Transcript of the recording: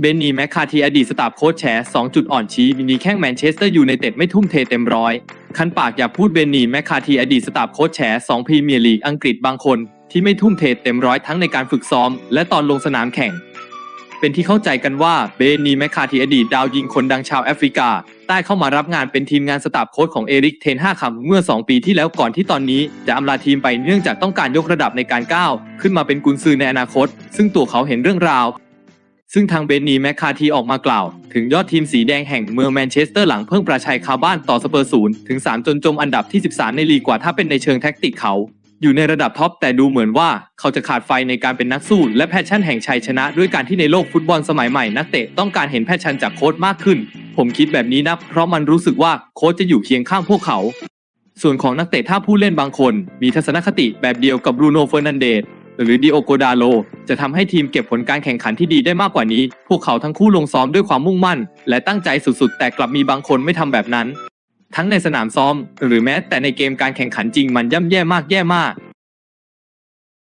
เบนนีแมคคาทีอดีตสตาฟโค้ชแฉ2จุดอ่อนชี้มินีแข้งแมนเชสเตอร์ยูไนเต็ดไม่ทุ่มเทเต็มร้อย คันปากอยากพูดเบนนีแมคคาทีอดีตสตาฟโค้ชแฉ2พรีเมียร์ลีกอังกฤษบางคน ที่ไม่ทุ่มเทเต็มร้อยทั้งในการฝึกซ้อม และตอนลงสนามแข่ง เป็นที่เข้าใจกันว่าเบนนีแมคคาทีอดีตดาวยิงคนดังชาวแอฟริกาได้เข้ามารับงานเป็นทีมงานสตาฟโค้ชของเอริกเทนห้าคำเมื่อ 2 ปีที่แล้วก่อนที่ตอนนี้จะอำลาทีมไปเนื่องจากต้องการยกระดับในการก้าวขึ้นมาเป็นกุนซือในอนาคต ซึ่งตัวเขาเห็นเรื่องราว ซึ่งทางเบนนีแมคคาทีออกมากล่าว ถึงยอดทีมสีแดงแห่งเมืองแมนเชสเตอร์หลังเพิ่งประชัยคาบ้านต่อสเปอร์ศูนย์ถึง 3 จนจมอันดับที่ 13 ในลีกกว่าถ้าเป็นในเชิงแท็กติกเขา อยู่ในระดับท็อปแต่ดูเหมือนว่าเขาจะขาดไฟในการเป็นนักสู้ และแพชชั่นแห่งชัยชนะ ด้วยการที่ในโลกฟุตบอลสมัยใหม่นักเตะต้องการเห็นแพชชั่นจากโค้ชมากขึ้น ผมคิดแบบนี้นะเพราะมันรู้สึกว่าโค้ชจะอยู่เคียงข้างพวกเขา ส่วนของนักเตะถ้าผู้เล่นบางคน มีทัศนคติแบบเดียวกับบรูโน่เฟอร์นันเดส หรือดิโอโกดาโล จะทำให้ทีมเก็บผลการแข่งขันที่ดีได้มากกว่านี้ พวกเขาทั้งคู่ลงซ้อมด้วยความมุ่งมั่น และตั้งใจสุดๆ แต่กลับมีบางคนไม่ทำแบบนั้น ทั้งในสนามซ้อม หรือแม้แต่ในเกมการแข่งขันจริงมันย่ำแย่มากแย่มาก